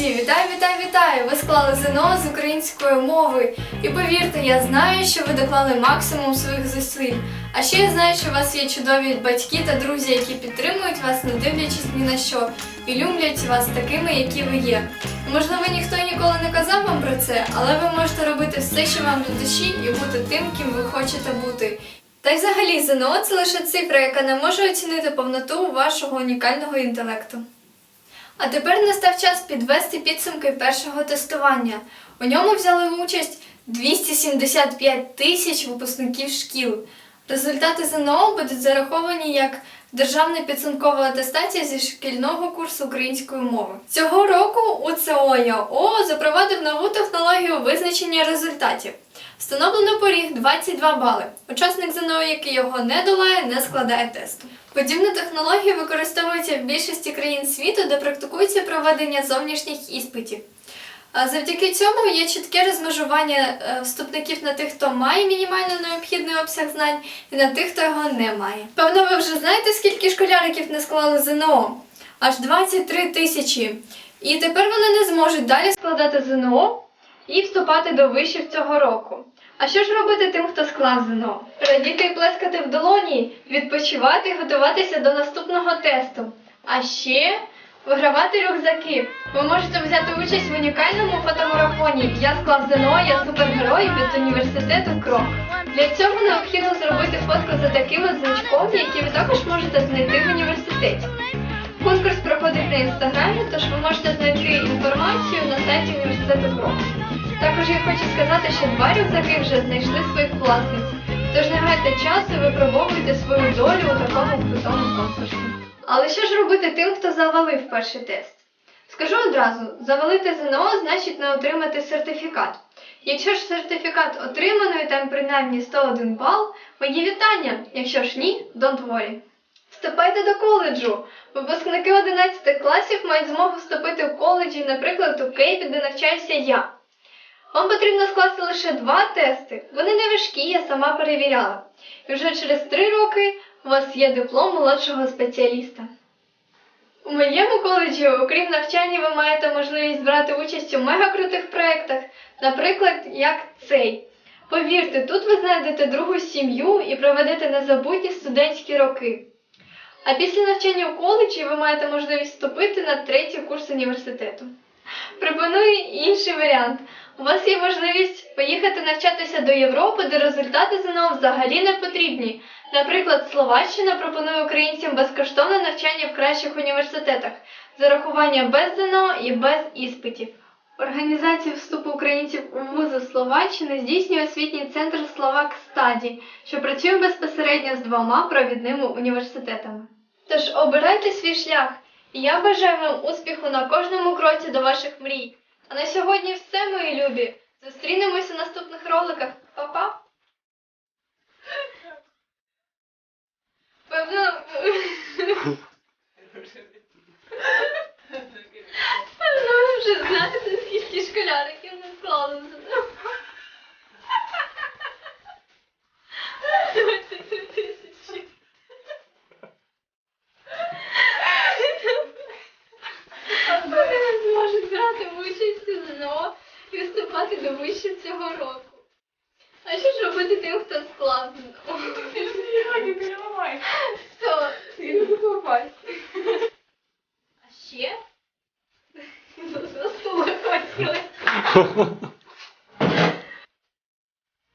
Друзі! Вітаю, вітаю, вітаю! Ви склали ЗНО з української мови. І повірте, я знаю, що ви доклали максимум своїх зусиль. А ще я знаю, що у вас є чудові батьки та друзі, які підтримують вас, не дивлячись ні на що, і люблять вас такими, які ви є. Можливо, ніхто ніколи не казав вам про це, але ви можете робити все, що вам до душі, і бути тим, ким ви хочете бути. Та й взагалі ЗНО це лише цифра, яка не може оцінити повноту вашого унікального інтелекту. А тепер настав час підвести підсумки першого тестування. У ньому взяли участь 275 тисяч випускників шкіл. Результати ЗНО будуть зараховані як державна підсумкова атестація зі шкільного курсу української мови. Цього року УЦОЯО запровадив нову технологію визначення результатів. Встановлено поріг 22 бали. Учасник ЗНО, який його не долає, не складає тесту. Подібна технологія використовується в більшості країн світу, де практикується проведення зовнішніх іспитів. Завдяки цьому є чітке розмежування е, вступників на тих, хто має мінімально необхідний обсяг знань, і на тих, хто його не має. Певно, ви вже знаєте, скільки школяриків не склали ЗНО? Аж 23 тисячі. І тепер вони не зможуть далі складати ЗНО і вступати до вишів цього року. А що ж робити тим, хто склав ЗНО? Радіти і плескати в долоні, відпочивати і готуватися до наступного тесту. А ще вигравати рюкзаки. Ви можете взяти участь в унікальному фотомарафоні. Я склав ЗНО, я супергерой від університету Крок. Для цього необхідно зробити фотку за таким от значком, який ви також можете знайти в університеті. Конкурс проходить на інстаграмі, тож ви можете знайти інформацію на сайті університету Крок. Також я хочу сказати, що два рюкзаки вже знайшли своїх власниць. Тож не гайте часу і випробовуйте свою долю у такому крутому конкурсі. Але що ж робити тим, хто завалив перший тест? Скажу одразу, завалити ЗНО значить не отримати сертифікат. Якщо ж сертифікат отримано і там принаймні 101 бал, мої вітання. Якщо ж ні, don't worry. Вступайте до коледжу. Випускники 11 класів мають змогу вступити в коледжі, наприклад, у Кейпі, де навчаюся я. Вам потрібно скласти лише два тести. Вони не важкі, я сама перевіряла. І вже через три роки у вас є диплом молодшого спеціаліста. У моєму коледжі, окрім навчання, ви маєте можливість брати участь у мегакрутих проєктах, наприклад, як цей. Повірте, тут ви знайдете другу сім'ю і проведете незабутні студентські роки. А після навчання у коледжі ви маєте можливість вступити на третій курс університету. Пропоную інший варіант. У вас є можливість поїхати навчатися до Європи, де результати ЗНО взагалі не потрібні. Наприклад, Словаччина пропонує українцям безкоштовне навчання в кращих університетах, зарахування без ЗНО і без іспитів. Організацію вступу українців у вузи Словаччини здійснює освітній центр Словак Стаді, що працює безпосередньо з двома провідними університетами. Тож обирайте свій шлях, і я бажаю вам успіху на кожному кроці до ваших мрій. А на сьогодні все, мої любі. Зустрінемося в наступних роликах. Па-па! Певно ви вже знаєте, скільки школяриків не склали ЗНО. 23 тисячі. А вони не зможуть брати участь у ЗНО і вступати до вишів цього року. А що ж робити тим, хто склав не переламай. Хто? Я не попасть. А ще? За столу хотіли.